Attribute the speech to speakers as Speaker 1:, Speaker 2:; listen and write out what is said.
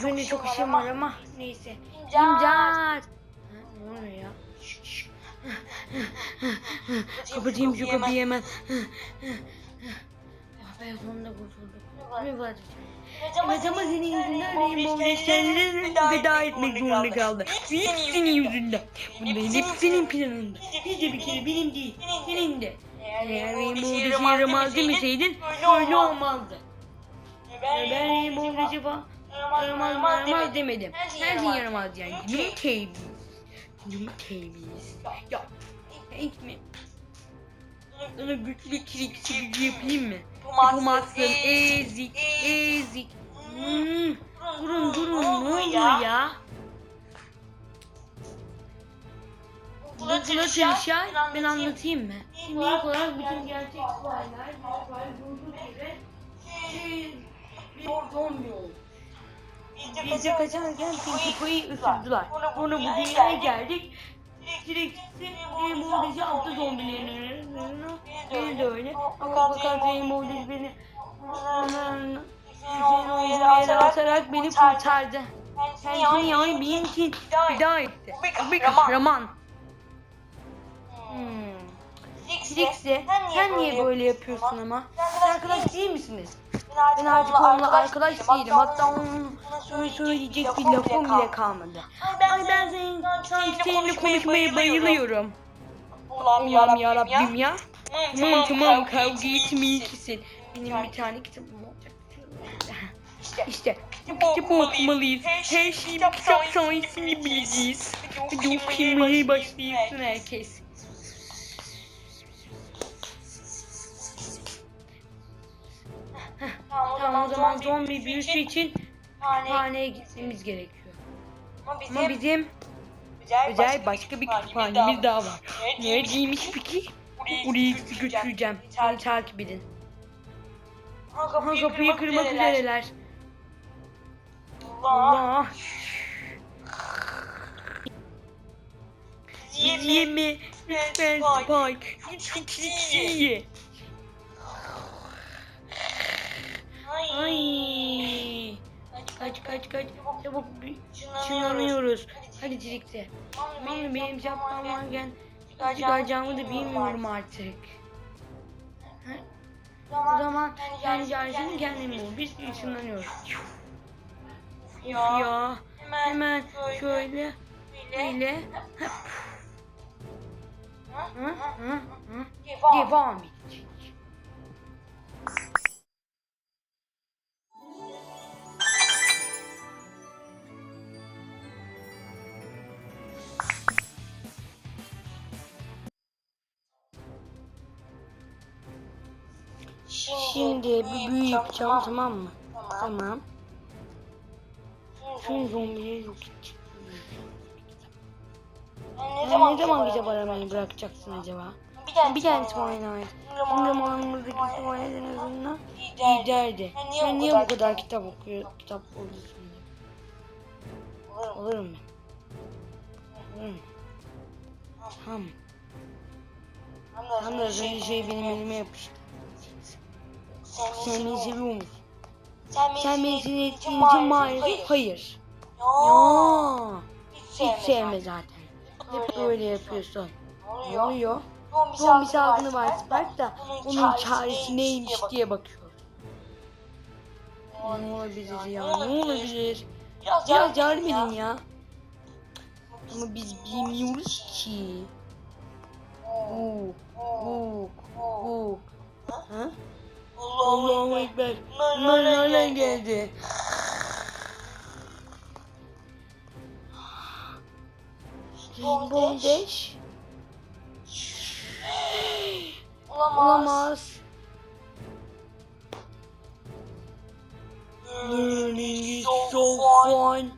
Speaker 1: Benim de çok işim var ama neyse.
Speaker 2: İmdat.
Speaker 1: Ne oluyor ya? Kapatayım şu kapıyı hemen. Ah be sonunda kurtulduk. Ne var? Evet ama senin yüzünden Rainbow Dash'lerin veda etmek zorunda kaldı. Hep senin yüzünden. Bunların hep senin planında. Hiç de bir kere benim değil. Senin de. Eğer Rainbow Dash'e yaramaz demeseydin öyle olmazdı. Ben Rainbow Dash'e falan yaramaz yaramaz demedim. Her şey yaramaz yani. Yumuk terbiyesiz. Ya etme. Sana güçlü kirik sıkıcı yapayım mı? Yapamazsın. Ezik. Ezik. Hmm. Durun durun ne oluyor ya? Okula çalışan ben anlatayım mı? Şimdi ilk olarak bütün gerçek olaylar, olaylar durduk yere şey, bir zombi oldu. Biz de kaçarken Pinkie ısırdılar. Sonra bu dünyaya geldik. Direkt Rainbow Dash'i attı zombilerini. Beni de öyle. Ama fakat Rainbow Dash beni Hüseyin olduğu yere atarak beni kurtardı. Kendini yani benim için feda etti. Bir kahraman. Hmm. Trixie, sen niye böyle yapıyorsun ama? Siz arkadaş değil misiniz? Ben artık onunla arkadaş değilim. Hatta onun sana söyleyecek bir lafım bile kalmadı. Ay ben senin, seninle konuşmaya bayılıyorum. Allah'ım yarabbim ya. Tamam tamam kavga etmeyeceksin. Benim bir tane kitabım olacak. İşte kitap okumalıyız. Her şeyi kitap sayesinde bileceğiz. Hadi okumaya başlıyorsun herkes. Tamam o zaman zombi büyüsü için kütüphaneye gitmemiz gerekiyor. Ama bizim özel başka bir kütüphanemiz daha var. Neredeymiş peki? Oraya sizi götüreceğim. Beni takip edin. Aha kapıyı kırmak üzereler. Allah. Yeme. Lütfen Spike. Lütfen Trixie ye. Ay. Kaç kaç kaç. Çabuk bir çınlanıyoruz. Hadi Trixie. Benim, benim şapkam varken çıkaracağımı da bilmiyorum artık. Ha? O zaman kendi carisini kendin bul. Biz ışınlanıyoruz. Ya. Hemen şöyle böyle hı, devam edecek. Şimdi bir büyü yapacağım tamam mı? Tamam. Şu zombiyi yok edeceğim.
Speaker 2: Ne
Speaker 1: Ya ne zaman gece aramayı bırakacaksın acaba? Bir tane Twilight. Bizim zamanımızdaki Twilight en azından liderdi. Sen niye bu kadar kitap okuyor, kitap okuyorsun? Olurum ben. Olurum. Tamam. Tam da az önce şey benim elime yapıştı. Beni sinir ettiğin için maalesef hayır. Ya. Hiç sevme zaten. Hep böyle yapıyorsun. Ne oluyor? Zombi salgını var Spike da onun çaresi neymiş diye bakıyor. Ne olabilir ya? Ne olabilir? Biraz yardım edin ya. Ama biz bilmiyoruz ki. Buk, buk, buk. Ha? Allahu Ekber. Nereden geldi? Rainbow Dash? Olamaz. Learning is so fun.